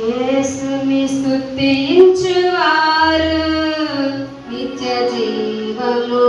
యేసుని స్తుతించువారు. నిత్య జీవము